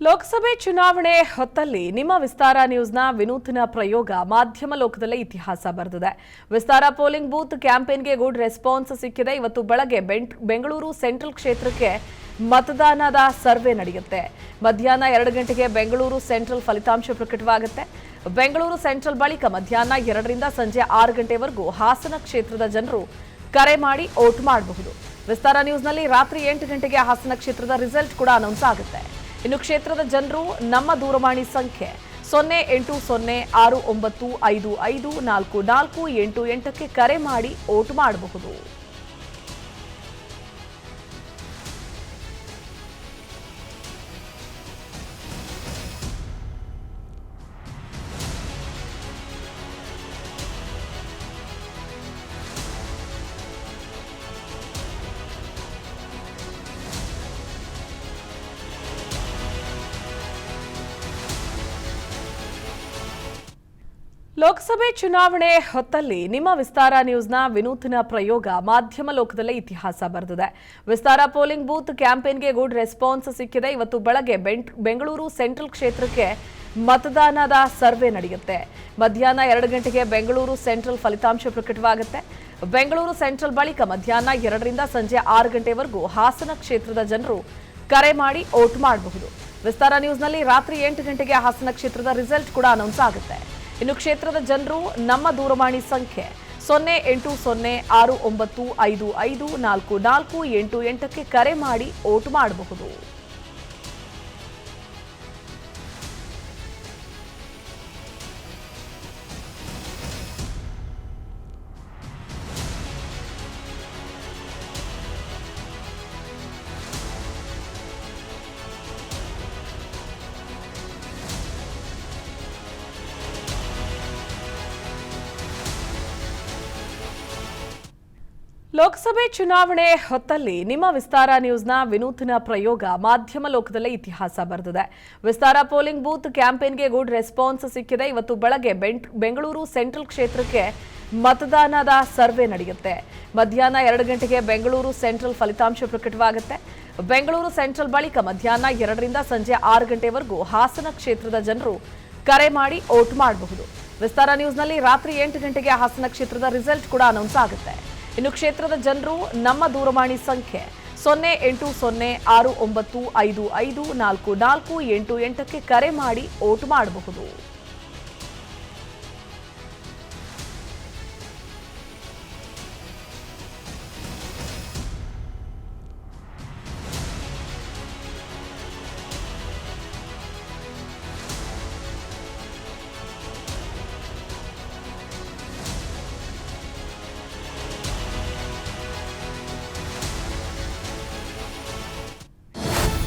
ಲೋಕಸಭೆ ಚುನಾವಣೆ ಹೊತ್ತಲ್ಲಿ ನಿಮ್ಮ ವಿಸ್ತಾರ ನ್ಯೂಸ್ನ ವಿನೂತನ ಪ್ರಯೋಗ ಮಾಧ್ಯಮ ಲೋಕದಲ್ಲೇ ಇತಿಹಾಸ ಬರೆದಿದೆ. ವಿಸ್ತಾರ ಪೋಲಿಂಗ್ ಬೂತ್ ಕ್ಯಾಂಪೇನ್ಗೆ ಗುಡ್ ರೆಸ್ಪಾನ್ಸ್ ಸಿಕ್ಕಿದೆ. ಇವತ್ತು ಬೆಳಗ್ಗೆ ಬೆಂಗಳೂರು ಸೆಂಟ್ರಲ್ ಕ್ಷೇತ್ರಕ್ಕೆ ಮತದಾನದ ಸರ್ವೆ ನಡೆಯುತ್ತೆ. ಮಧ್ಯಾಹ್ನ ಎರಡು ಗಂಟೆಗೆ ಬೆಂಗಳೂರು ಸೆಂಟ್ರಲ್ ಫಲಿತಾಂಶ ಪ್ರಕಟವಾಗುತ್ತೆ. ಬೆಂಗಳೂರು ಸೆಂಟ್ರಲ್ ಬಳಿಕ ಮಧ್ಯಾಹ್ನ ಎರಡರಿಂದ ಸಂಜೆ ಆರು ಗಂಟೆವರೆಗೂ ಹಾಸನ ಕ್ಷೇತ್ರದ ಜನರು ಕರೆ ಮಾಡಿ ವೋಟ್ ಮಾಡಬಹುದು. ವಿಸ್ತಾರ ನ್ಯೂಸ್ನಲ್ಲಿ ರಾತ್ರಿ ಎಂಟು ಗಂಟೆಗೆ ಹಾಸನ ಕ್ಷೇತ್ರದ ರಿಸಲ್ಟ್ ಕೂಡ ಅನೌನ್ಸ್ ಆಗುತ್ತೆ. ಇನ್ನು ಕ್ಷೇತ್ರದ ಜನರು ನಮ್ಮ ದೂರವಾಣಿ ಸಂಖ್ಯೆ ಸೊನ್ನೆ ಎಂಟು ಸೊನ್ನೆ ಆರು ಒಂಬತ್ತು ಐದು ಐದು ನಾಲ್ಕು ನಾಲ್ಕು ಎಂಟು ಎಂಟಕ್ಕೆ ಕರೆ ಮಾಡಿ ವೋಟ್ ಮಾಡಬಹುದು. ಲೋಕಸಭೆ ಚುನಾವಣೆ ಹೊತ್ತಲ್ಲಿ ನಿಮ್ಮ ವಿಸ್ತಾರ ನ್ಯೂಸ್ನ ವಿನೂತನ ಪ್ರಯೋಗ ಮಾಧ್ಯಮ ಲೋಕದಲ್ಲೇ ಇತಿಹಾಸ ಬರೆದಿದೆ. ವಿಸ್ತಾರ ಪೋಲಿಂಗ್ ಬೂತ್ ಕ್ಯಾಂಪೇನ್ಗೆ ಗುಡ್ ರೆಸ್ಪಾನ್ಸ್ ಸಿಕ್ಕಿದೆ. ಇವತ್ತು ಬೆಳಗ್ಗೆ ಬೆಂಗಳೂರು ಸೆಂಟ್ರಲ್ ಕ್ಷೇತ್ರಕ್ಕೆ ಮತದಾನದ ಸರ್ವೆ ನಡೆಯುತ್ತೆ. ಮಧ್ಯಾಹ್ನ ಎರಡು ಗಂಟೆಗೆ ಬೆಂಗಳೂರು ಸೆಂಟ್ರಲ್ ಫಲಿತಾಂಶ ಪ್ರಕಟವಾಗುತ್ತೆ. ಬೆಂಗಳೂರು ಸೆಂಟ್ರಲ್ ಬಳಿಕ ಮಧ್ಯಾಹ್ನ ಎರಡರಿಂದ ಸಂಜೆ ಆರು ಗಂಟೆವರೆಗೂ ಹಾಸನ ಕ್ಷೇತ್ರದ ಜನರು ಕರೆ ಮಾಡಿ ವೋಟ್ ಮಾಡಬಹುದು. ವಿಸ್ತಾರ ನ್ಯೂಸ್ನಲ್ಲಿ ರಾತ್ರಿ ಎಂಟು ಗಂಟೆಗೆ ಹಾಸನ ಕ್ಷೇತ್ರದ ರಿಸಲ್ಟ್ ಕೂಡ ಅನೌನ್ಸ್ ಆಗುತ್ತೆ. ಇನ್ನು ಕ್ಷೇತ್ರದ ಜನರು ನಮ್ಮ ದೂರವಾಣಿ ಸಂಖ್ಯೆ ಸೊನ್ನೆ ಎಂಟು ಸೊನ್ನೆ ಆರು ಒಂಬತ್ತು ಐದು ಐದು ನಾಲ್ಕು ನಾಲ್ಕು ಎಂಟು ಎಂಟಕ್ಕೆ ಕರೆ ಮಾಡಿ ವೋಟ್ ಮಾಡಬಹುದು. ಲೋಕಸಭೆ ಚುನಾವಣೆ ಹೊತ್ತಲ್ಲಿ ನಿಮ್ಮ ವಿಸ್ತಾರ ನ್ಯೂಸ್ನ ವಿನೂತನ ಪ್ರಯೋಗ ಮಾಧ್ಯಮ ಲೋಕದಲ್ಲೇ ಇತಿಹಾಸ ಬರೆದಿದೆ. ವಿಸ್ತಾರ ಪೋಲಿಂಗ್ ಬೂತ್ ಕ್ಯಾಂಪೇನ್ಗೆ ಗುಡ್ ರೆಸ್ಪಾನ್ಸ್ ಸಿಕ್ಕಿದೆ. ಇವತ್ತು ಬೆಳಗ್ಗೆ ಬೆಂಗಳೂರು ಸೆಂಟ್ರಲ್ ಕ್ಷೇತ್ರಕ್ಕೆ ಮತದಾನದ ಸರ್ವೆ ನಡೆಯುತ್ತೆ. ಮಧ್ಯಾಹ್ನ ಎರಡು ಗಂಟೆಗೆ ಬೆಂಗಳೂರು ಸೆಂಟ್ರಲ್ ಫಲಿತಾಂಶ ಪ್ರಕಟವಾಗುತ್ತೆ. ಬೆಂಗಳೂರು ಸೆಂಟ್ರಲ್ ಬಳಿಕ ಮಧ್ಯಾಹ್ನ ಎರಡರಿಂದ ಸಂಜೆ ಆರು ಗಂಟೆವರೆಗೂ ಹಾಸನ ಕ್ಷೇತ್ರದ ಜನರು ಕರೆ ಮಾಡಿ ವೋಟ್ ಮಾಡಬಹುದು. ವಿಸ್ತಾರ ನ್ಯೂಸ್ನಲ್ಲಿ ರಾತ್ರಿ ಎಂಟು ಗಂಟೆಗೆ ಹಾಸನ ಕ್ಷೇತ್ರದ ರಿಸಲ್ಟ್ ಕೂಡ ಅನೌನ್ಸ್ ಆಗುತ್ತೆ. ಇನ್ನು ಕ್ಷೇತ್ರದ ಜನರು ನಮ್ಮ ದೂರವಾಣಿ ಸಂಖ್ಯೆ ಸೊನ್ನೆ ಎಂಟು ಸೊನ್ನೆ ಆರು ಒಂಬತ್ತು ಐದು ಐದು ನಾಲ್ಕು ನಾಲ್ಕು ಎಂಟು ಎಂಟಕ್ಕೆ ಕರೆ ಮಾಡಿ ವೋಟ್ ಮಾಡಬಹುದು.